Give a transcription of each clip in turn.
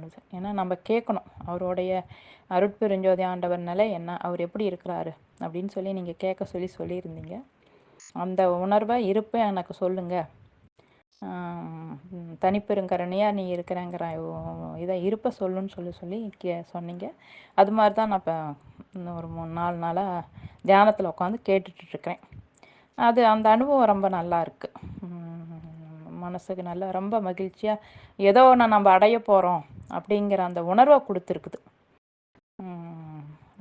தோணுது. ஏன்னா நம்ம கேட்கணும். அவருடைய அருட்பெருஞ்சோதி ஆண்டவர் நிலை என்ன? அவர் எப்படி இருக்கிறாரு? அப்படின்னு சொல்லி நீங்கள் கேட்க சொல்லி சொல்லியிருந்தீங்க. அந்த உணர்வை இருப்பை எனக்கு சொல்லுங்கள் தனிப்பெருங்கரணியாக நீ இருக்கிறேங்கிற இதை இருப்பை சொல்லுன்னு சொல்லி சொல்லி கே சொன்னீங்க. அது மாதிரி தான் நான் இப்போ இன்னும் ஒரு மூணு நாலு நாளாக தியானத்தில் உட்காந்து கேட்டுட்ருக்கிறேன் அது அந்த அனுபவம் ரொம்ப நல்லா இருக்குது மனசுக்கு நல்லா ரொம்ப மகிழ்ச்சியாக ஏதோ ஒன்று நம்ம அடைய போகிறோம் அப்படிங்கிற அந்த உணர்வை கொடுத்துருக்குது.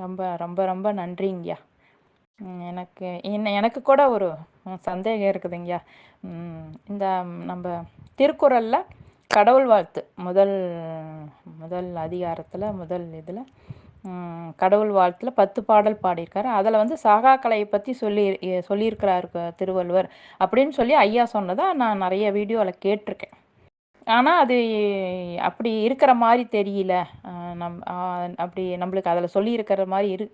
ரொம்ப ரொம்ப ரொம்ப நன்றிங்கய்யா. எனக்கு என்ன எனக்கு கூட ஒரு சந்தேகம் இருக்குதுங்கய்யா. இந்த நம்ம திருக்குறளில் கடவுள் வாழ்த்து முதல் முதல் அதிகாரத்தில் முதல் இதில் கடவுள் வாழ்த்தில் பத்து பாடல் பாடியிருக்காரு. அதில் வந்து சாகாக்கலையை பற்றி சொல்லி சொல்லியிருக்கிறாரு திருவள்ளுவர். அப்படின்னு சொல்லி ஐயா சொன்னதாக நான் நிறைய வீடியோவில் கேட்டிருக்கேன். ஆனால் அது அப்படி இருக்கிற மாதிரி தெரியல. நம் அப்படி நம்மளுக்கு அதில் சொல்லியிருக்கிற மாதிரி இரு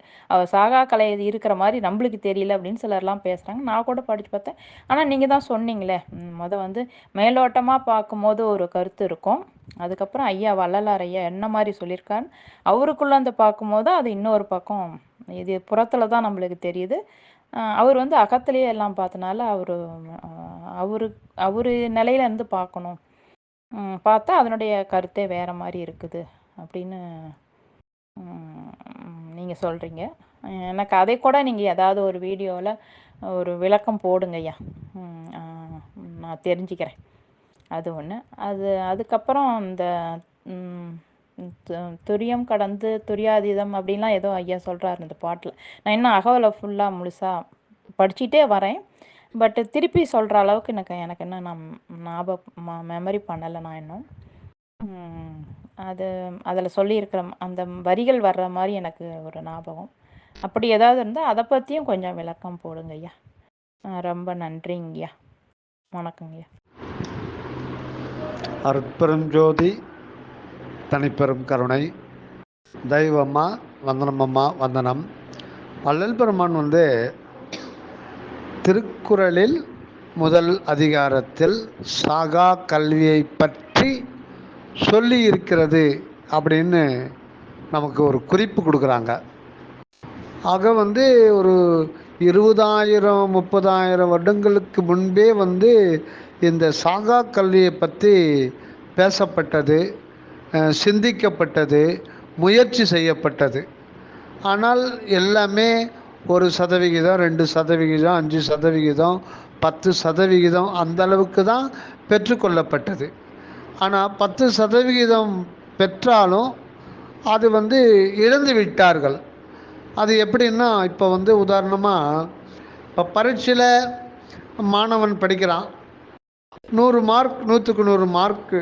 சாகா கலை இது இருக்கிற மாதிரி நம்மளுக்கு தெரியல அப்படின்னு சிலர்லாம் பேசுகிறாங்க நான் கூட படித்து பார்த்தேன். ஆனால் நீங்கள் தான் சொன்னீங்களே மொதல் வந்து மேலோட்டமாக பார்க்கும்போது ஒரு கருத்து இருக்கும். அதுக்கப்புறம் ஐயா வள்ளலார் ஐயா என்ன மாதிரி சொல்லியிருக்காரு அவருக்குள்ள அந்த பார்க்கும்போது அது இன்னொரு பக்கம் இது புறத்தில் தான் நம்மளுக்கு தெரியுது. அவர் வந்து அகத்திலேயே எல்லாம் பார்த்தனால அவர் அவரு அவர் நிலையில இருந்து பார்க்கணும். பார்த்தா அதனுடைய கருத்தே வேறு மாதிரி இருக்குது அப்படின்னு நீங்கள் சொல்கிறீங்க எனக்கு அதை கூட நீங்கள் ஏதாவது ஒரு வீடியோவில் ஒரு விளக்கம் போடுங்க ஐயா. நான் தெரிஞ்சுக்கிறேன். அது ஒன்று அது அதுக்கப்புறம் இந்த து- துரியம் கடந்து துரியாதீதம் அப்படின்லாம் ஏதோ ஐயா சொல்கிறாரு இந்த பாட்டில். நான் இன்னும் அகவலை ஃபுல்லாக முழுசாக படிச்சுட்டே வரேன். பட் திருப்பி சொல்கிற அளவுக்கு எனக்கு எனக்கு இன்னும் நான் ஞாபகம் மெமரி பண்ணலை நான் இன்னும் அது அதில் சொல்லியிருக்கிற அந்த வரிகள் வர்ற மாதிரி எனக்கு ஒரு ஞாபகம். அப்படி ஏதாவது இருந்தால் அதை பற்றியும் கொஞ்சம் விளக்கம் போடுங்க ஐயா. ரொம்ப நன்றிங்கய்யா வணக்கங்கய்யா அருட்பெரும் ஜோதி தனிப்பெரும் கருணை தெய்வம்மா வந்தனமம்மா வந்தனம். வள்ளல் பெருமான் வந்து திருக்குறளில் முதல் அதிகாரத்தில் சாகா கல்வியை பற்றி சொல்லி இருக்கிறது அப்படின்னு நமக்கு ஒரு குறிப்பு கொடுக்குறாங்க. ஆக வந்து ஒரு இருபதாயிரம் முப்பதாயிரம் வருடங்களுக்கு முன்பே வந்து இந்த சாகா கல்வியை பற்றி பேசப்பட்டது சிந்திக்கப்பட்டது முயற்சி செய்யப்பட்டது. ஆனால் எல்லாமே ஒரு சதவிகிதம் ரெண்டு சதவிகிதம் அஞ்சு சதவிகிதம் பத்து சதவிகிதம் அந்த அளவுக்கு தான் பெற்றுக்கொள்ளப்பட்டது ஆனால் பத்து சதவிகிதம் பெற்றாலும் அது வந்து இழந்து விட்டார்கள். அது எப்படின்னா இப்போ வந்து உதாரணமாக இப்போ பரீட்சையில் மாணவன் படிக்கிறான். நூறு மார்க் நூற்றுக்கு நூறு மார்க்கு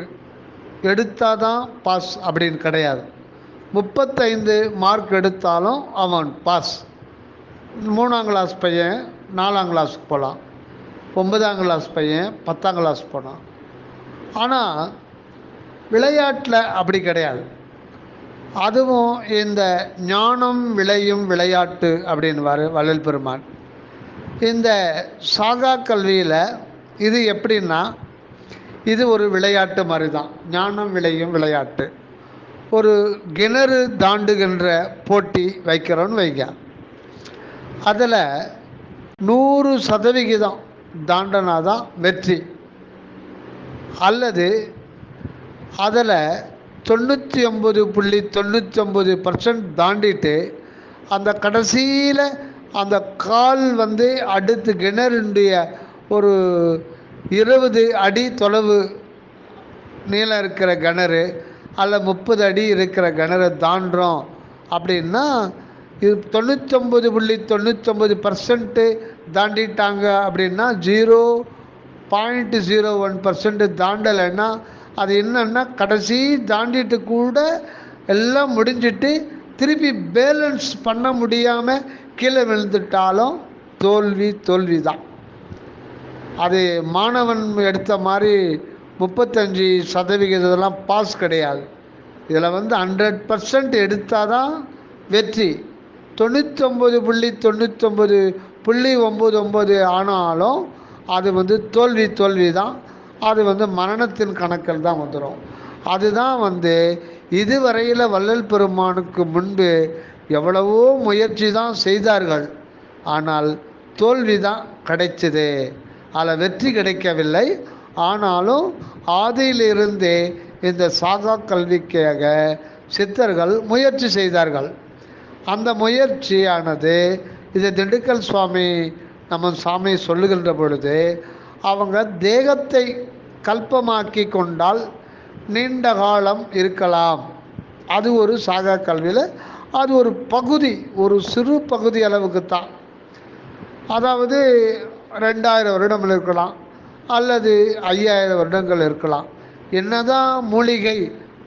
எடுத்தால் தான் பாஸ் அப்படின்னு கிடையாது. முப்பத்தைந்து மார்க் எடுத்தாலும் அவன் பாஸ். மூணாம் கிளாஸ் பையன் நாலாம் கிளாஸுக்கு போகலாம் ஒன்பதாம் கிளாஸ் பையன் பத்தாம் கிளாஸ் போனான். ஆனால் விளையாட்டில் அப்படி கிடையாது. அதுவும் இந்த ஞானம் விளையும் விளையாட்டு அப்படின்னு வள்ளல் பெருமான். இந்த சாகா கல்வியில் இது எப்படின்னா இது ஒரு விளையாட்டு மாதிரி தான் ஞானம் விளையும் விளையாட்டு. ஒரு கிணறு தாண்டுகின்ற போட்டி வைக்கிறோன்னு வைங்க. அதில் நூறு சதவிகிதம் தாண்டனா தான் வெற்றி. அல்லது அதில் தொண்ணூற்றி ஒம்பது புள்ளி தொண்ணூற்றி ஒம்பது பர்சன்ட் தாண்டிட்டு அந்த கடைசியில் அந்த கால் வந்து அடுத்து கிணறுடைய ஒரு இருபது அடி தொலைவு நீளம் இருக்கிற கிணறு அல்ல முப்பது அடி இருக்கிற கிணறு தாண்டுறோம் அப்படின்னா இது தொண்ணூத்தொம்பது புள்ளி தொண்ணூத்தொம்பது பர்சன்ட்டு தாண்டிட்டாங்க அப்படின்னா zero point zero one percent தாண்டலைன்னா அது என்னென்னா கடைசி தாண்டிட்டு கூட எல்லாம் முடிஞ்சிட்டு திருப்பி பேலன்ஸ் பண்ண முடியாமல் கீழே விழுந்துட்டாலும் தோல்வி தோல்வி தான் அது மாணவன் எடுத்த மாதிரி முப்பத்தஞ்சு சதவிகிதம்லாம் பாஸ் கிடையாது. இதில் வந்து ஹண்ட்ரட் பர்சன்ட் எடுத்தால் தான் வெற்றி. தொண்ணூத்தொம்பது புள்ளி தொண்ணூத்தொம்பது புள்ளி ஒம்பது ஒம்பது ஆனாலும் அது வந்து தோல்வி தோல்வி தான். அது வந்து மரணத்தின் கணக்கில் தான் வந்துடும் அதுதான் வந்து இதுவரையில் வள்ளல் பெருமானுக்கு முன்பு எவ்வளவோ முயற்சி தான் செய்தார்கள். ஆனால் தோல்வி தான் கிடைச்சது. அதில் வெற்றி கிடைக்கவில்லை. ஆனாலும் ஆதியிலிருந்தே இந்த சாதா கல்விக்காக சித்தர்கள் முயற்சி செய்தார்கள். அந்த முயற்சியானது இது திண்டுக்கல் சுவாமி நம்ம சாமி சொல்லுகின்ற பொழுது அவங்க தேகத்தை கல்பமாக்கி கொண்டால் நீண்ட காலம் இருக்கலாம். அது ஒரு சாகா கல்வியில் அது ஒரு பகுதி ஒரு சிறு பகுதி அளவுக்கு தான் அதாவது ரெண்டாயிரம் வருடம் இருக்கலாம் அல்லது ஐயாயிரம் வருடங்கள் இருக்கலாம். என்னதான் மூலிகை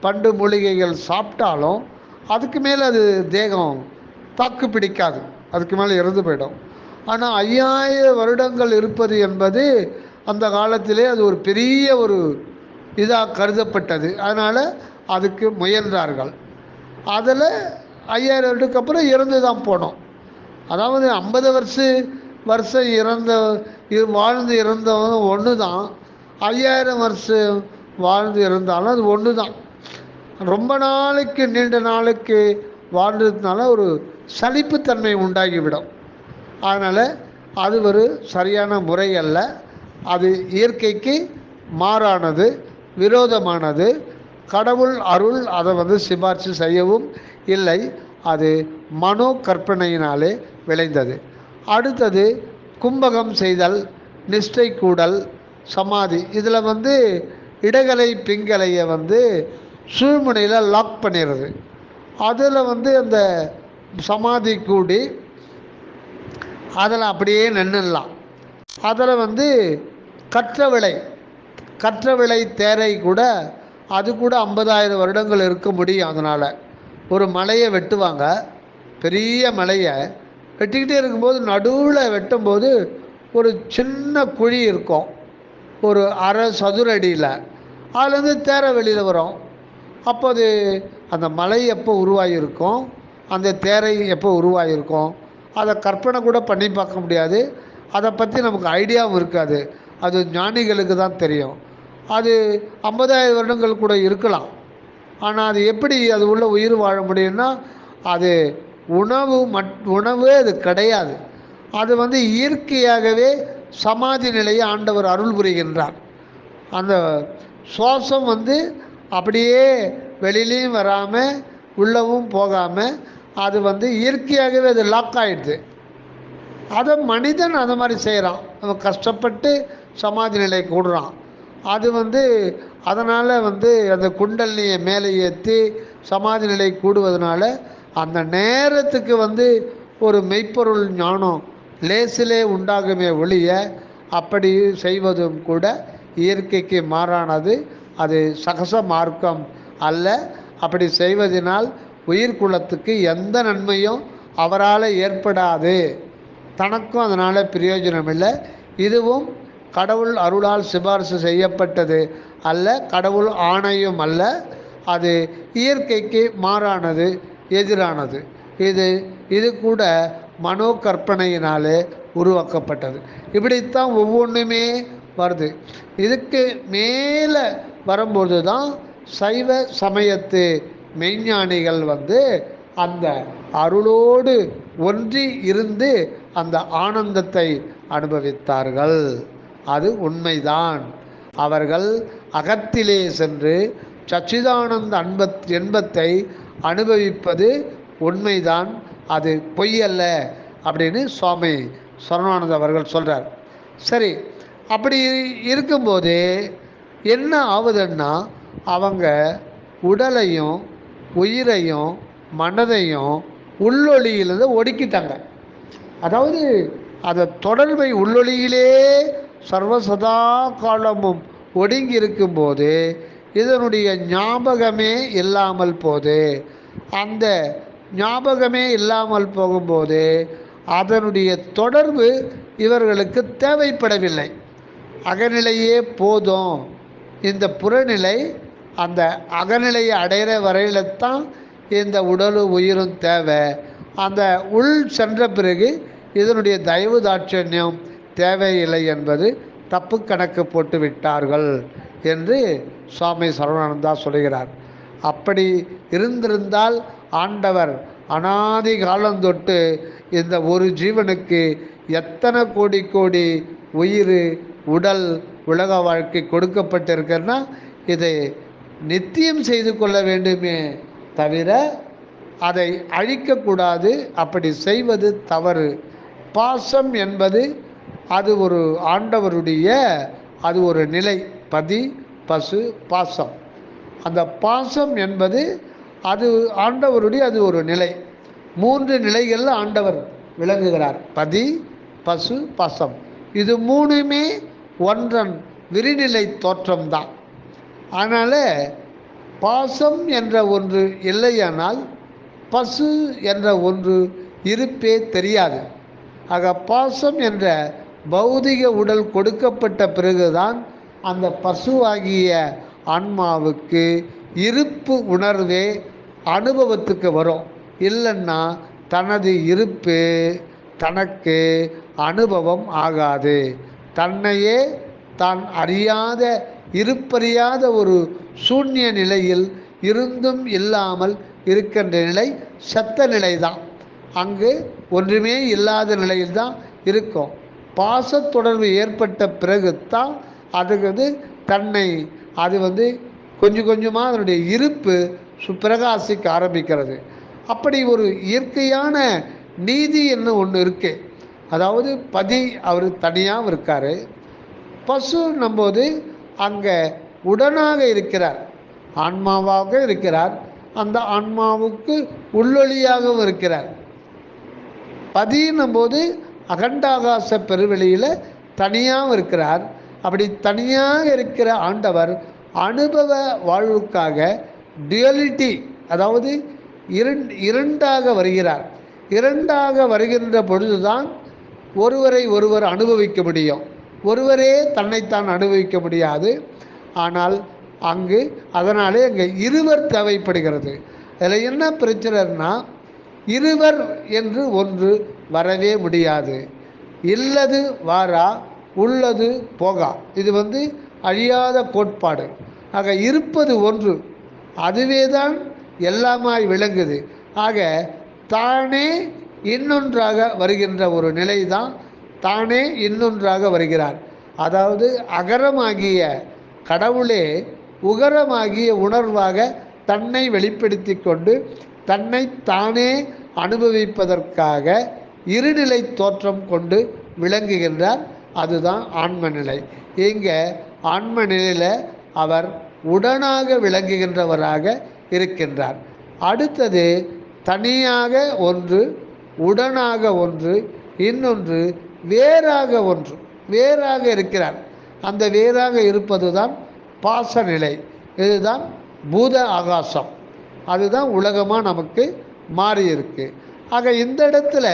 பண்டு மூலிகைகள் சாப்பிட்டாலும் அதுக்கு மேலே அது தேகம் தாக்கு பிடிக்காது. அதுக்கு மேலே இறந்து போயிடும். ஆனால் ஐயாயிரம் வருடங்கள் இருப்பது என்பது அந்த காலத்திலே அது ஒரு பெரிய ஒரு இதாக கருதப்பட்டது. அதனால் அதுக்கு முயன்றார்கள். அதில் ஐயாயிரம் வருடத்துக்கு அப்புறம் இறந்து தான் போனோம். அதாவது ஐம்பது வருஷ வருஷம் இறந்த இ- வாழ்ந்து இறந்தவன் ஒன்று தான் ஐயாயிரம் வருஷம் வாழ்ந்து இறந்தாலும் அது ஒன்று தான் ரொம்ப நாளைக்கு நீண்ட நாளுக்கு வாழ்ந்ததுனால ஒரு சலிப்புத்தன்மை உண்டாகிவிடும். அதனால் அது ஒரு சரியான முறை அல்ல. அது இயற்கைக்கு மாறானது விரோதமானது. கடவுள் அருள் அதை வந்து சிபார்சு செய்யவும் இல்லை. அது மனோ கற்பனையினாலே விளைந்தது. அடுத்தது கும்பகம் செய்தல் நிஷ்டை கூடல் சமாதி. இதில் வந்து இடகலை பிங்கலையை வந்து சூழ்முனையில் லாக் பண்ணிடுறது. அதில் வந்து அந்த சமாதி கூடி அதில் அப்படியே நின்றுடலாம் அதில் வந்து கற்ற விலை கற்ற விலை தேரை கூட அது கூட ஐம்பதாயிரம் வருடங்கள் இருக்க முடியும் அதனால். ஒரு மலையை வெட்டுவாங்க. பெரிய மலையை வெட்டிக்கிட்டே இருக்கும்போது நடுவில் வெட்டும்போது ஒரு சின்ன குழி இருக்கும். ஒரு அரை சதுர அடியில். அதுலேருந்து தேரை வெளியில் வரும். அப்போ அது அந்த மலை எப்போ உருவாகியிருக்கும் அந்த தேரை எப்போ உருவாகியிருக்கும் அதை கற்பனை கூட பண்ணி பார்க்க முடியாது. அதை பற்றி நமக்கு ஐடியாவும் இருக்காது. அது ஞானிகளுக்கு தான் தெரியும். அது ஐம்பதாயிரம் வருடங்கள் கூட இருக்கலாம். ஆனால் அது எப்படி அது உள்ள உயிர் வாழ முடியும்னா அது உணவு மட் உணவே அது கிடையாது. அது வந்து இயற்கையாகவே சமாதி நிலையை ஆண்டவர் அருள் புரிகின்றார். அந்த சுவாசம் வந்து அப்படியே வெளியிலையும் வராமல் உள்ளவும் போகாமல் அது வந்து இயற்கையாகவே அது லாக் ஆகிடுது அதை மனிதன் அந்த மாதிரி செய்கிறான் அவன் கஷ்டப்பட்டு சமாதி நிலை கூடுறான் அது வந்து அதனால் வந்து அந்த குண்டலினியை மேலே ஏற்றி சமாதி நிலை கூடுவதனால அந்த நேரத்துக்கு வந்து ஒரு மெய்ப்பொருள் ஞானம் லேசிலே உண்டாகுமே ஒழிய அப்படி செய்வதும் கூட இயற்கைக்கு மாறானது. அது சகச மார்க்கம் அல்ல. அப்படி செய்வதனால் உயிர்குலத்துக்கு எந்த நன்மையும் அவரால் ஏற்படாது. தனக்கும் அதனால் பிரயோஜனம் இல்லை இதுவும் கடவுள் அருளால் சிபாரிசு செய்யப்பட்டது அல்ல கடவுள் ஆணையும் அல்ல. அது இயற்கைக்கு மாறானது எதிரானது. இது இது கூட மனோ கற்பனையினாலே உருவாக்கப்பட்டது. இப்படித்தான் ஒவ்வொன்றுமே வருது. இதுக்கு மேலே வரும்போது தான் சைவ சமயத்து மெய்ஞானிகள் வந்து அந்த அருளோடு ஒன்றி இருந்து அந்த ஆனந்தத்தை அனுபவித்தார்கள். அது உண்மைதான். அவர்கள் அகத்திலே சென்று சச்சிதானந்த அன்பத் என்பத்தை அனுபவிப்பது உண்மைதான். அது பொய்யல்ல அப்படின்னு சுவாமி சரணானந்த அவர்கள் சொல்கிறார் சரி அப்படி இருக்கும்போது என்ன ஆகுதுன்னா அவங்க உடலையும் உயிரையும் மனதையும் உள்ளொளியிலிருந்து ஒடுக்கிட்டாங்க. அதாவது அதை தொடர்பை உள்ளொளியிலே சர்வசதா காலமும் ஒடுங்கி இருக்கும்போது இதனுடைய ஞாபகமே இல்லாமல் போது. அந்த ஞாபகமே இல்லாமல் போகும்போது அதனுடைய தொடர்பு இவர்களுக்கு தேவைப்படவில்லை. அகநிலையே போதும். இந்த புறநிலை அந்த அகநிலையை அடையிற வரையில தான் இந்த உடலும் உயிரும் தேவை. அந்த உள் சென்ற பிறகு இதனுடைய தயவு தாட்சண்யம் தேவையில்லை என்பது தப்பு கணக்கு போட்டு விட்டார்கள் என்று சுவாமி சரவணானந்தா சொல்கிறார் அப்படி இருந்திருந்தால் ஆண்டவர் அனாதி காலந்தொட்டு இந்த ஒரு ஜீவனுக்கு எத்தனை கோடி கோடி உயிர் உடல் உலக வாழ்க்கை கொடுக்கப்பட்டிருக்குன்னா இதை நித்தியம் செய்து கொள்ள வேண்டுமே தவிர அதை அழிக்கக்கூடாது. அப்படி செய்வது தவறு. பாசம் என்பது அது ஒரு ஆண்டவருடைய அது ஒரு நிலை. பதி பசு பாசம். அந்த பாசம் என்பது அது ஆண்டவருடைய அது ஒரு நிலை. மூன்று நிலைகளில் ஆண்டவர் விளங்குகிறார். பதி பசு பாசம். இது மூணுமே ஒன்றன் விரிநிலை தோற்றம்தான். அதனால் பாசம் என்ற ஒன்று இல்லையானால் பசு என்ற ஒன்று இருப்பே தெரியாது. ஆக பாசம் என்ற பௌதிக உடல் கொடுக்கப்பட்ட பிறகுதான் அந்த பசுவாகிய ஆன்மாவுக்கு இருப்பு உணர்வே அனுபவத்துக்கு வரும். இல்லைன்னா தனது இருப்பு தனக்கு அனுபவம் ஆகாது. தன்னையே தான் அறியாத இருப்பறியாத ஒரு சூன்ய நிலையில் இருந்தும் இல்லாமல் இருக்கின்ற நிலை சத்த நிலை தான் அங்கு ஒன்றுமே இல்லாத நிலையில் தான் இருக்கும். பாச தொடர்பு ஏற்பட்ட பிறகு தான் அது வந்து தன்னை அது வந்து கொஞ்சம் கொஞ்சமாக அதனுடைய இருப்பு சுப்பிரகாசிக்க ஆரம்பிக்கிறது. அப்படி ஒரு இயற்கையான நீதி என்ன ஒன்று இருக்குது அதாவது பதி அவர் தனியாகவும் இருக்கார். பசு நம்போது அங்கே உடனாக இருக்கிறார். ஆன்மாவாக இருக்கிறார். அந்த ஆன்மாவுக்கு உள்ளொளியாகவும் இருக்கிறார். பதினும் போது அகண்டாகாச பெருவெளியில் தனியாகவும் இருக்கிறார். அப்படி தனியாக இருக்கிற ஆண்டவர் அனுபவ வாழ்வுக்காக டியூலிட்டி அதாவது இரண்டாக வருகிறார். இரண்டாக வருகின்ற பொழுதுதான் ஒருவரை ஒருவர் அனுபவிக்க முடியும். ஒருவரே தன்னைத்தான் அனுபவிக்க முடியாது. ஆனால் அங்கு அதனாலே அங்கே இருவர் தேவைப்படுகிறது. அதில் என்ன பிரச்சனைன்னா இருவர் என்று ஒன்று வரவே முடியாது. இல்லது வாரா உள்ளது போகா. இது வந்து அழியாத கோட்பாடு. ஆக இருப்பது ஒன்று. அதுவே தான் எல்லாமாய் விளங்குது. ஆக தானே இன்னொன்றாக வருகின்ற ஒரு நிலை தான் தானே இன்னொன்றாக வருகிறார். அதாவது அகரமாகிய கடவுளே உகரமாகிய உணர்வாக தன்னை வெளிப்படுத்தி கொண்டு தன்னை தானே அனுபவிப்பதற்காக இருநிலை தோற்றம் கொண்டு விளங்குகின்றார். அதுதான் ஆன்ம நிலை இங்கே ஆன்ம நிலையில் அவர் உடனாக விளங்குகின்றவராக இருக்கின்றார். அடுத்தது தனியாக ஒன்று உடனாக ஒன்று இன்னொன்று வேறாக ஒன்று. வேறாக இருக்கிறார். அந்த வேறாக இருப்பது தான் பாசநிலை. இதுதான் பூத ஆகாசம். அதுதான் உலகமாக நமக்கு மாறி இருக்கு ஆக இந்த இடத்துல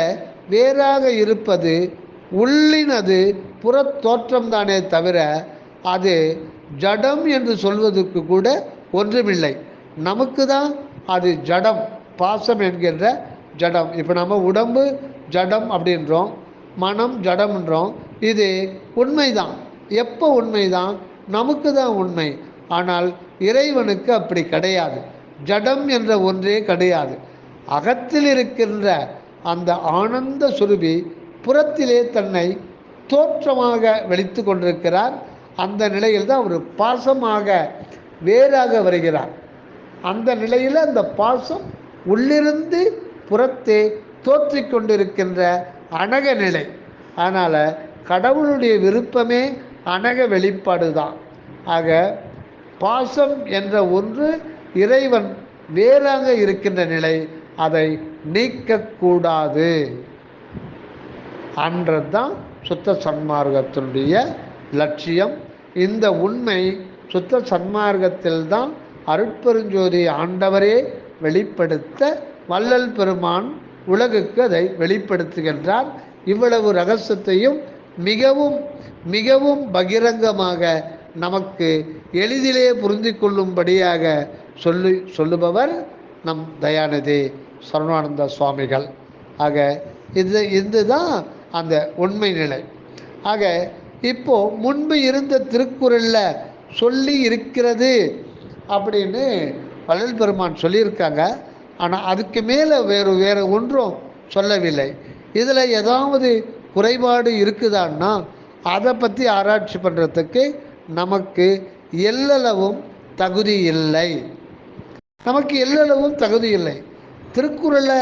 வேறாக இருப்பது உள்ளினது புற தோற்றம் தானே தவிர அது ஜடம் என்று சொல்வதற்கு கூட ஒன்றுமில்லை. நமக்கு தான் அது ஜடம் பாசம் என்கின்ற ஜடம். இப்போ நம்ம உடம்பு ஜடம் அப்படின்றோம் மனம் ஜடம்ன்றோம் இது உண்மைதான். எப்போ உண்மைதான்? நமக்கு தான் உண்மை. ஆனால் இறைவனுக்கு அப்படி கிடையாது. ஜடம் என்ற ஒன்றே கிடையாது. அகத்தில் இருக்கின்ற அந்த ஆனந்த சுருபி புறத்திலே தன்னை தோற்றமாக வெளித்து கொண்டிருக்கிறார். அந்த நிலையில் தான் அவர் பாசமாக வேறாக வருகிறார். அந்த நிலையில் அந்த பாசம் உள்ளிருந்து புறத்தே தோற்றி கொண்டிருக்கின்ற அனக நிலை. அதனால் கடவுளுடைய விருப்பமே அனக வெளிப்பாடு தான் ஆக பாசம் என்ற ஒன்று இறைவன் வேறாக இருக்கின்ற நிலை அதை நீக்கக்கூடாது அன்றதுதான் சுத்த சன்மார்க்கத்தினுடைய லட்சியம். இந்த உண்மை சுத்த சன்மார்க்கத்தில்தான் அருட்பெருஞ்சோதி ஆண்டவரே வெளிப்படுத்த வள்ளல் பெருமான் உலகுக்கு அதை வெளிப்படுத்துகின்றார். இவ்வளவு ரகசியத்தையும் மிகவும் மிகவும் பகிரங்கமாக நமக்கு எளிதிலே புரிந்து கொள்ளும்படியாக சொல்லி சொல்லுபவர் நம் தயாநிதி சரணானந்த சுவாமிகள். ஆக இது இதுதான் அந்த உண்மை நிலை. ஆக இப்போ முன்பு இருந்த திருக்குறளில் சொல்லி இருக்கிறது அப்படின்னு வள்ளல் பெருமான் சொல்லியிருக்காங்க. ஆனால் அதுக்கு மேலே வேறு வேறு ஒன்றும் சொல்லவில்லை. இதில் ஏதாவது குறைபாடு இருக்குதான்னா அதை பற்றி ஆராய்ச்சி பண்ணுறதுக்கு நமக்கு எல்லளவும் தகுதி இல்லை. நமக்கு எல்லளவும் தகுதி இல்லை. திருக்குறளை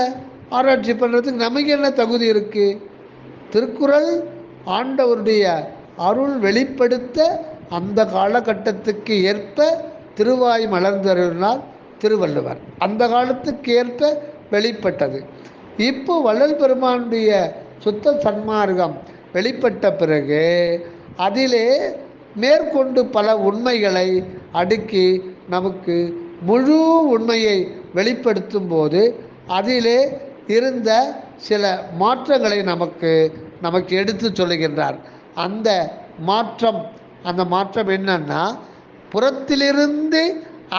ஆராய்ச்சி பண்ணுறதுக்கு நமக்கு என்ன தகுதி இருக்குது திருக்குறள் ஆண்டவருடைய அருள் வெளிப்படுத்த அந்த காலகட்டத்துக்கு ஏற்ப திருவாய் மலர்ந்தருளினார் திருவள்ளுவர். அந்த காலத்துக்கு ஏற்ப வெளிப்பட்டது. இப்போ வள்ளல் பெருமானுடைய சுத்த சன்மார்க்கம் வெளிப்பட்ட பிறகு அதிலே மேற்கொண்டு பல உண்மைகளை அடுக்கி நமக்கு முழு உண்மையை வெளிப்படுத்தும் போது அதிலே இருந்த சில மாற்றங்களை நமக்கு நமக்கு எடுத்து சொல்லுகின்றார். அந்த மாற்றம் அந்த மாற்றம் என்னன்னா புறத்திலிருந்து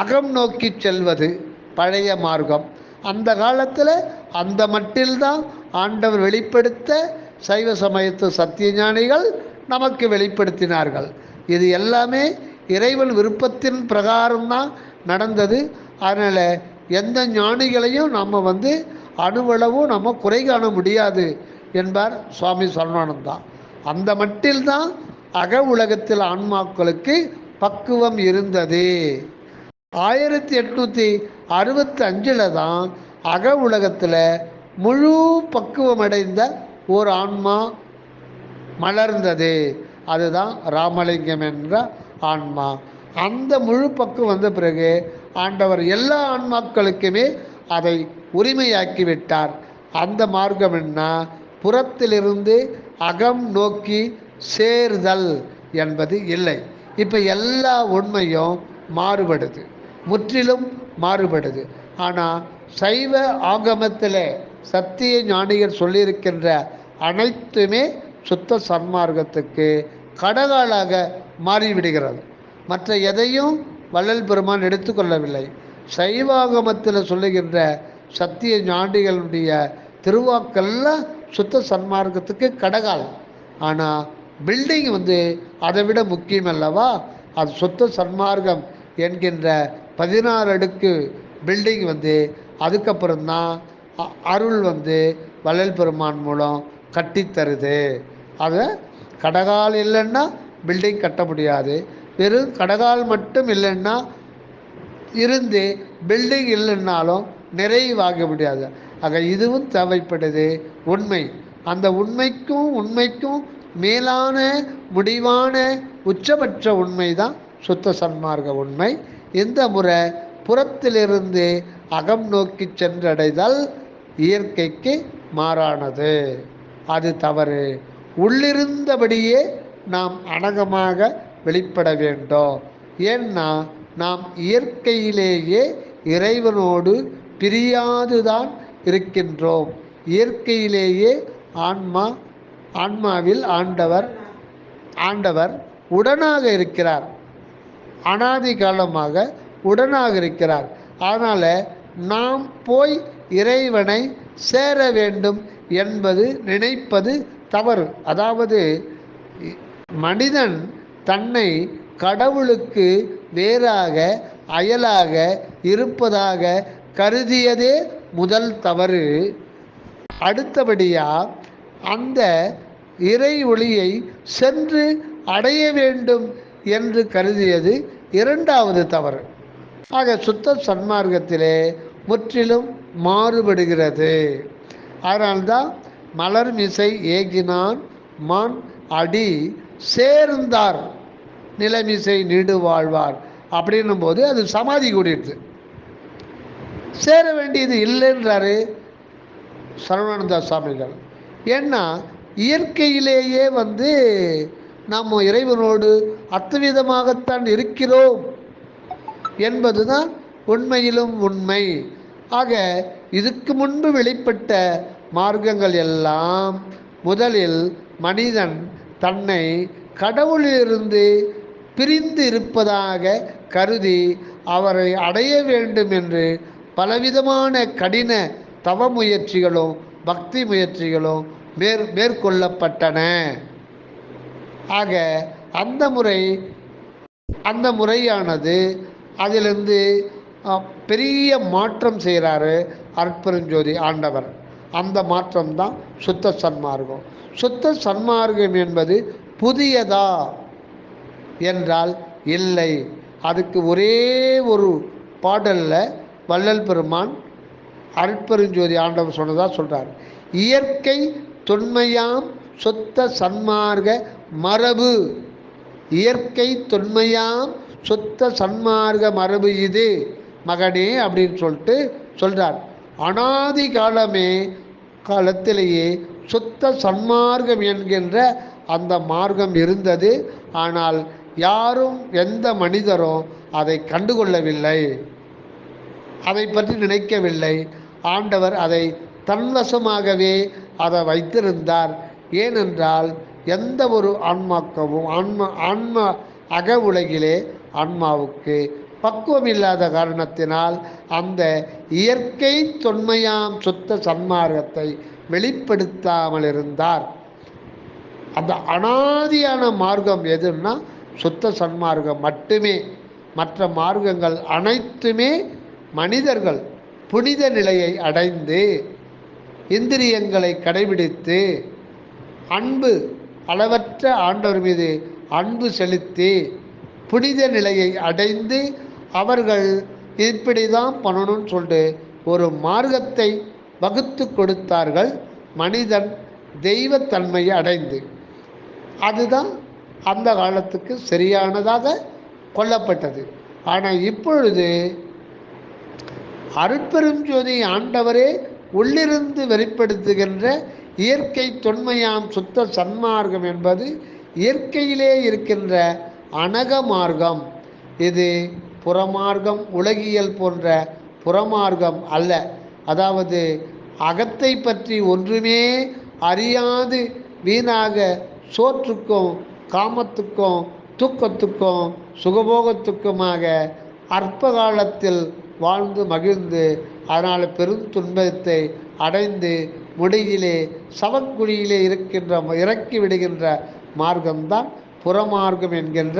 அகம் நோக்கி செல்வது பழைய மார்க்கம். அந்த காலத்தில் அந்த மட்டில்தான் ஆண்டவர் வெளிப்படுத்த சைவ சமயத்து சத்திய ஞானிகள் நமக்கு வெளிப்படுத்தினார்கள். இது எல்லாமே இறைவன் விருப்பத்தின் பிரகாரம்தான் நடந்தது. அதனால் எந்த ஞானிகளையும் நம்ம வந்து அணுவளவும் நம்ம குறை காண முடியாது என்பார் சுவாமி சரவணானந்தா அந்த மட்டில்தான் அக உலகத்தில் ஆன்மாக்களுக்கு பக்குவம் இருந்தது. ஆயிரத்தி எட்நூற்றி அறுபத்தி அஞ்சில் தான் அக உலகத்தில் முழு பக்குவம் அடைந்த ஒரு ஆன்மா மலர்ந்தது. அதுதான் ராமலிங்கம் என்ற ஆன்மா. அந்த முழு பக்குவம் வந்த பிறகு ஆண்டவர் எல்லா ஆன்மாக்களுக்குமே அதை உரிமையாக்கி விட்டார் அந்த மார்க்கம் என்ன? புறத்திலிருந்து அகம் நோக்கி சேர்தல் என்பது இல்லை. இப்போ எல்லா உண்மையும் மாறுபடுது. முற்றிலும் மாறுபடுது. ஆனால் சைவ ஆகமத்தில் சத்திய ஞானிகள் சொல்லியிருக்கின்ற அனைத்துமே சுத்த சன்மார்க்கத்துக்கு கடகாலாக மாறிவிடுகிறது. மற்ற எதையும் வள்ளல் பெருமான் எடுத்துக்கொள்ளவில்லை. சைவாகமத்தில் சொல்லுகின்ற சத்திய ஞானிகளுடைய திருவாக்கெல்லாம் சுத்த சன்மார்க்கத்துக்கு கடகால் ஆனால் பில்டிங் வந்து அதை விட முக்கியம் அல்லவா? அது சுத்த சன்மார்க்கம் என்கின்ற பதினாறு அடுக்கு பில்டிங் வந்து அதுக்கப்புறம்தான் அருள் வந்து வள்ளல் பெருமான் மூலம் கட்டித்தருது அதை கடகால் இல்லைன்னா பில்டிங் கட்ட முடியாது. வெறும் கடகால் மட்டும் இல்லைன்னா இருந்து பில்டிங் இல்லைன்னாலும் நிறைவாக முடியாது. ஆக இதுவும் தேவைப்படுது. உண்மை. அந்த உண்மைக்கும் உண்மைக்கும் மேலான முடிவான உச்சபட்ச உண்மை தான் சுத்த சன்மார்க்க உண்மை. இந்த முறை புறத்திலிருந்து அகம் நோக்கி சென்றடைதல் இயற்கைக்கு மாறானது. அது தவறு. உள்ளிருந்தபடியே நாம் அனகமாக வெளிப்பட வேண்டும். ஏன்னா நாம் இயற்கையிலேயே இறைவனோடு பிரியாதுதான் இருக்கின்றோம். இயற்கையிலேயே ஆன்மா ஆன்மாவில் ஆண்டவர் ஆண்டவர் உடனாக இருக்கிறார். அனாதி காலமாக உடனாக இருக்கிறார். அதனால் நாம் போய் இறைவனை சேர வேண்டும் என்பது நினைப்பது தவறு. அதாவது மனிதன் தன்னை கடவுளுக்கு வேறாக அயலாக இருப்பதாக கருதியதே முதல் தவறு. அடுத்தபடியாக அந்த இறை ஒளியை சென்று அடைய வேண்டும் என்று கருதியது இரண்டாவது தவறு. ஆக சுத்த சன்மார்க்கத்திலே முற்றிலும் மாறுபடுகிறது. அதனால்தான் மலர் மிசை ஏகினான் மான் அடி சேர்ந்தார் நிலமிசை நீடு வாழ்வார் அப்படின்னும் போது அது சமாதி கூடிடுது. சேர வேண்டியது இல்லைன்றாரு சரவணானந்த சுவாமிகள் ஏன்னா இயற்கையிலேயே வந்து நாம் இறைவனோடு அத்துவிதமாகத்தான் இருக்கிறோம் என்பதுதான் உண்மையிலும் உண்மை. ஆக இதுக்கு முன்பு வெளிப்பட்ட மார்க்கங்கள் எல்லாம் முதலில் மனிதன் தன்னை கடவுளிலிருந்து பிரிந்து இருப்பதாக கருதி அவரை அடைய வேண்டும் என்று பலவிதமான கடின தவ முயற்சிகளும் பக்தி முயற்சிகளும் மேற் மேற்கொள்ளப்பட்டன. ஆக அந்த முறை அந்த முறையானது அதிலிருந்து பெரிய மாற்றம் செய்கிறாரு அற்பெருஞ்சோதி ஆண்டவர். அந்த மாற்றம் தான் சுத்த சன்மார்க்கம். சுத்த சன்மார்க்கம் என்பது புதியதா என்றால் இல்லை. அதுக்கு ஒரே ஒரு பாடலில் வள்ளல் பெருமான் அற்பெருஞ்சோதி ஆண்டவர் சொன்னதாக சொல்கிறார் இயற்கை தொன்மையாம் சொத்த சன்மார்க்க மரபு. இயற்கை தொன்மையாம் சொத்த சன்மார்க்க மரபு இது. மகனே அப்படின்னு சொல்லிட்டு சொல்கிறார் அனாதி காலமே காலத்திலேயே சுத்த சன்மார்க்கம் என்கின்ற அந்த மார்க்கம் இருந்தது. ஆனால் யாரும் எந்த மனிதரும் அதை கண்டுகொள்ளவில்லை. அதை பற்றி நினைக்கவில்லை. ஆண்டவர் அதை தன்வசமாகவே அதை வைத்திருந்தார். ஏனென்றால் எந்த ஒரு ஆன்மாக்கவும் ஆன்மா ஆன்மா அக உலகிலே ஆன்மாவுக்கு பக்குவம் இல்லாத காரணத்தினால் அந்த இயற்கை தொன்மையாம் சுத்த சன்மார்க்கத்தை வெளிப்படுத்தாமல் இருந்தார். அந்த அனாதியான மார்க்கம் எதுன்னா சுத்த சன்மார்க்கம் மட்டுமே. மற்ற மார்க்கங்கள் அனைத்துமே மனிதர்கள் புனித நிலையை அடைந்து இந்திரியங்களை கடைபிடித்து அன்பு அளவற்ற ஆண்டவர் மீது அன்பு செலுத்தி புனித நிலையை அடைந்து அவர்கள் இப்படி தான் பண்ணணும்னு சொல்லிட்டு ஒரு மார்க்கத்தை வகுத்து கொடுத்தார்கள். மனிதன் தெய்வத்தன்மையை அடைந்து. அதுதான் அந்த காலத்துக்கு சரியானதாக கொல்லப்பட்டது. ஆனால் இப்பொழுது அருட்பெரும் ஜோதி ஆண்டவரே உள்ளிருந்து வெளிப்படுத்துகின்ற இயற்கை தொன்மையாம் சுத்த சன்மார்க்கம் என்பது இயற்கையிலே இருக்கின்ற அனக மார்க்கம் இது புறமார்க்கம் உலகியல் போன்ற புறமார்க்கம் அல்ல. அதாவது அகத்தை பற்றி ஒன்றுமே அறியாது வீணாக சோற்றுக்கும் காமத்துக்கும் தூக்கத்துக்கும் சுகபோகத்துக்குமாக அற்ப காலத்தில் வாழ்ந்து மகிழ்ந்து அதனால் பெரும் துன்பத்தை அடைந்து முடியிலே சவக்குழியிலே இருக்கின்ற இறக்கி விடுகின்ற மார்க்கம்தான் புறமார்க்கம் என்கின்ற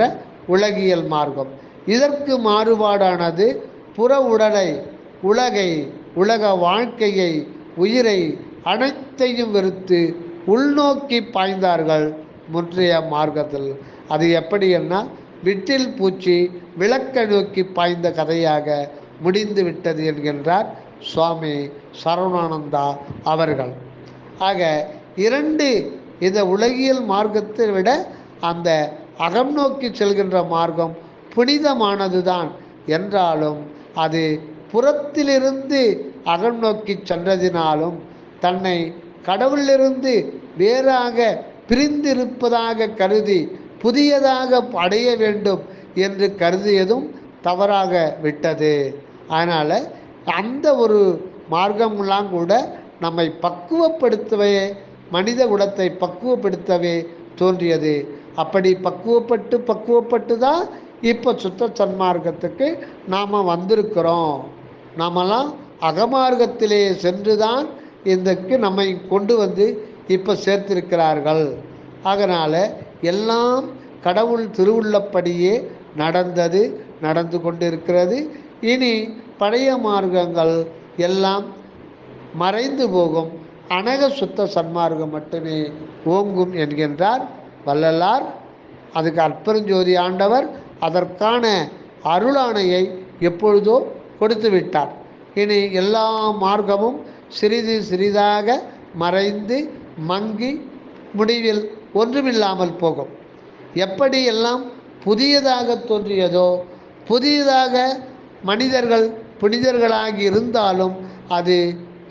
உலகியல் மார்க்கம். இதற்கு மாறுபாடானது புற உடலை உலகை உலக வாழ்க்கையை உயிரை அனைத்தையும் வெறுத்து உள்நோக்கி பாய்ந்தார்கள் முற்றைய மார்க்கத்தில். அது எப்படி என்ன விட்டில் பூச்சி விளக்க நோக்கி பாய்ந்த கதையாக முடிந்து விட்டது என்கின்றார் சுவாமி சரவணானந்தா அவர்கள். ஆக இரண்டு இந்த உலகியல் மார்க்கத்தை விட அந்த அகம் நோக்கி செல்கின்ற மார்க்கம் புனிதமானதுதான். என்றாலும் அது புறத்திலிருந்து அகம் நோக்கி சென்றதினாலும் தன்னை கடவுளிலிருந்து வேறாக பிரிந்திருப்பதாக கருதி புதியதாக அடைய வேண்டும் என்று கருதியதும் தவறாக விட்டது. அதனால் அந்த ஒரு மார்க்கம்லாம் கூட நம்மை பக்குவப்படுத்தவே மனித குலத்தை பக்குவப்படுத்தவே தோன்றியது. அப்படி பக்குவப்பட்டு பக்குவப்பட்டு தான் இப்போ சுத்த சன்மார்க்கத்துக்கு நாம் வந்திருக்கிறோம். நாமெல்லாம் அகமார்க்கத்திலே சென்று தான் இதற்கு நம்மை கொண்டு வந்து இப்போ சேர்த்திருக்கிறார்கள். அதனால் எல்லாம் கடவுள் திருவுள்ளப்படியே நடந்தது நடந்து கொண்டிருக்கிறது. இனி பழைய மார்க்கங்கள் எல்லாம் மறைந்து போகும். அனக சுத்த சன்மார்க்கம் மட்டுமே ஓங்கும் என்கின்றார் வள்ளலார். அதுக்கு அற்பரஞ்சோதி ஆண்டவர் அதற்கான அருளாணையை எப்பொழுதோ கொடுத்து விட்டார். இனி எல்லா மார்க்கமும் சிறிது சிறிதாக மறைந்து மங்கி முடிவில் ஒன்றுமில்லாமல் போகும். எப்படி எல்லாம் புதியதாக தோன்றியதோ புதியதாக மனிதர்கள் புனிதர்களாகி இருந்தாலும் அது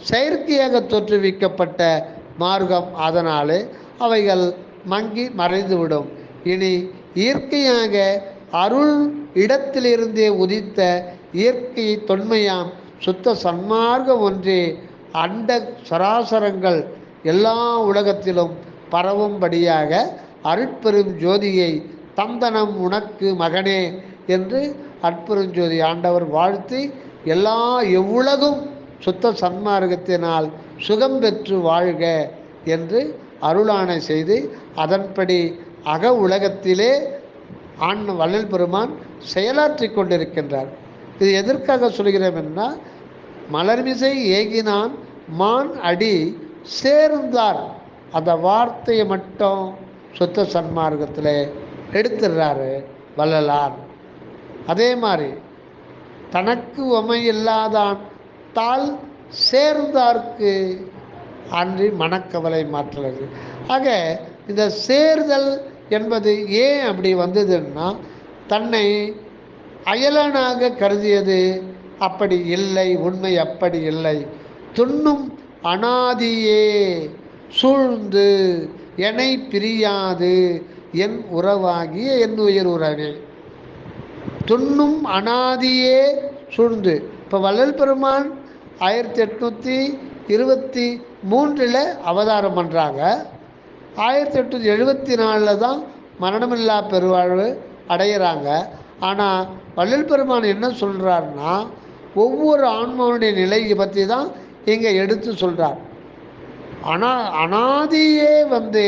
செயற்கையாக தோற்றுவிக்கப்பட்ட மார்க்கம் அதனாலே அவைகள் மங்கி மறைந்துவிடும். இனி இயற்கையாக அருள் இடத்திலிருந்தே உதித்த இயற்கை தொன்மையாம் சுத்த சன்மார்க்கம் ஒன்றே அண்ட சராசரங்கள் எல்லா உலகத்திலும் பரவும்படியாக அருட்பெரும் ஜோதியை தந்தனம் உனக்கு மகனே என்று அற்பெருஞ்சோதி ஆண்டவர் வாழ்த்தி எல்லா எவ்வுலகும் சுத்த சன்மார்க்கத்தினால் சுகம் பெற்று வாழ்க என்று அருளானை செய்து அதன்படி அக உலகத்திலே ஆண் வள்ளல் பெருமான் செயலாற்றி கொண்டிருக்கின்றார். இது எதற்காக சொல்கிறோம் என்றால் மலர்மிசை ஏகினான் மான் அடி சேர்ந்தார். அந்த வார்த்தையை மட்டும் சுத்த சன்மார்க்கத்தில் எடுத்துடுறாரு வள்ளலார். அதே மாதிரி தனக்கு உமை இல்லாதான் சேர்ந்தார்க்கு அன்றி மனக்கவலை மாற்றுறது ஆக இந்த சேர்தல் என்பது ஏன் அப்படி வந்ததுன்னா தன்னை அயலனாக கருதியது அப்படி இல்லை உண்மை அப்படி இல்லை. துண்ணும் அனாதியே சூழ்ந்து என்னை பிரியாது என் உறவாகிய என் உயிர் உறவே. துண்ணும் அனாதியே சூழ்ந்து. இப்போ வள்ளல் பெருமான் ஆயிரத்தி எட்நூற்றி இருபத்தி மூன்றில் அவதாரம் பண்ணுறாங்க ஆயிரத்தி எட்நூற்றி எழுபத்தி நாலில் தான் மரணமில்லா பெருவாழ்வு அடையிறாங்க. ஆனால் வள்ளல் பெருமான் என்ன சொல்கிறாருன்னா ஒவ்வொரு ஆன்மாவுடைய நிலையை பற்றி தான் இங்கே எடுத்து சொல்கிறார் ஆனால் அனாதியே வந்து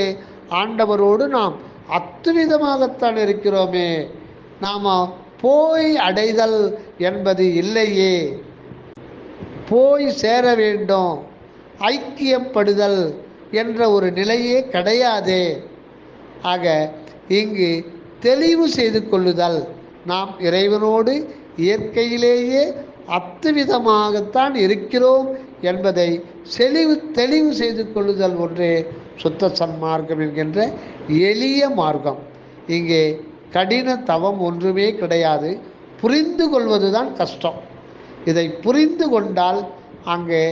ஆண்டவரோடு நாம் அத்துவிதமாகத்தான் இருக்கிறோமே. நாம் போய் அடைதல் என்பது இல்லையே. போய் சேர வேண்டும். ஐக்கியப்படுதல் என்ற ஒரு நிலையே கிடையாதே. ஆக இங்கு தெளிவு செய்து கொள்ளுதல் நாம் இறைவனோடு இயற்கையிலேயே அத்துவிதமாகத்தான் இருக்கிறோம் என்பதை செழிவு தெளிவு செய்து கொள்ளுதல் ஒன்றே சுத்த சன்மார்க்கம் என்கின்ற எளிய மார்க்கம். இங்கே கடின தவம் ஒன்றுமே கிடையாது. புரிந்து கொள்வதுதான் கஷ்டம். இதை புரிந்து கொண்டால் அங்கே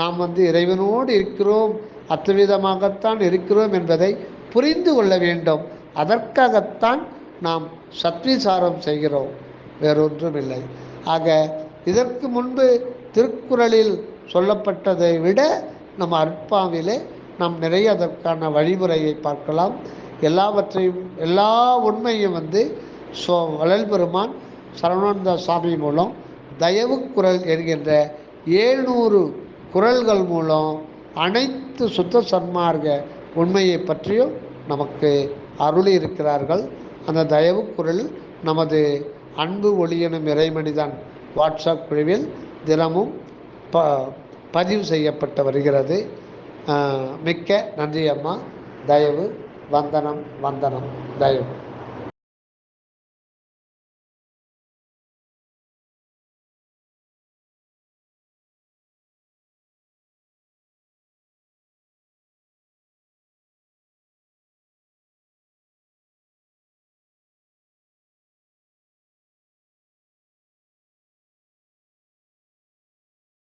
நாம் வந்து இறைவனோடு இருக்கிறோம். அத்துவிதமாகத்தான் இருக்கிறோம் என்பதை புரிந்து கொள்ள வேண்டும். அதற்காகத்தான் நாம் சத்விசாரம் செய்கிறோம். வேறொன்றும் இல்லை ஆக இதற்கு முன்பு திருக்குறளில் சொல்லப்பட்டதை விட நம்ம அற்பாவிலே நாம் நிறைய அதற்கான வழிமுறையை பார்க்கலாம். எல்லாவற்றையும் எல்லா உண்மையும் வந்து சோ வளல் பெருமான் சரவணானந்த சாமி மூலம் தயவு குரல் என்கின்ற ஏழ்நூறு குரல்கள் மூலம் அனைத்து சுத்த சன்மார்க்க உண்மையை பற்றியும் நமக்கு அருளி இருக்கிறார்கள் அந்த தயவு குரல் நமது அன்பு ஒளியனும் இறைமனிதன் வாட்ஸ்அப் குழுவில் தினமும் ப பதிவு செய்யப்பட்டு வருகிறது. மிக்க நன்றி அம்மா. தயவு வந்தனம் வந்தனம். தயவு.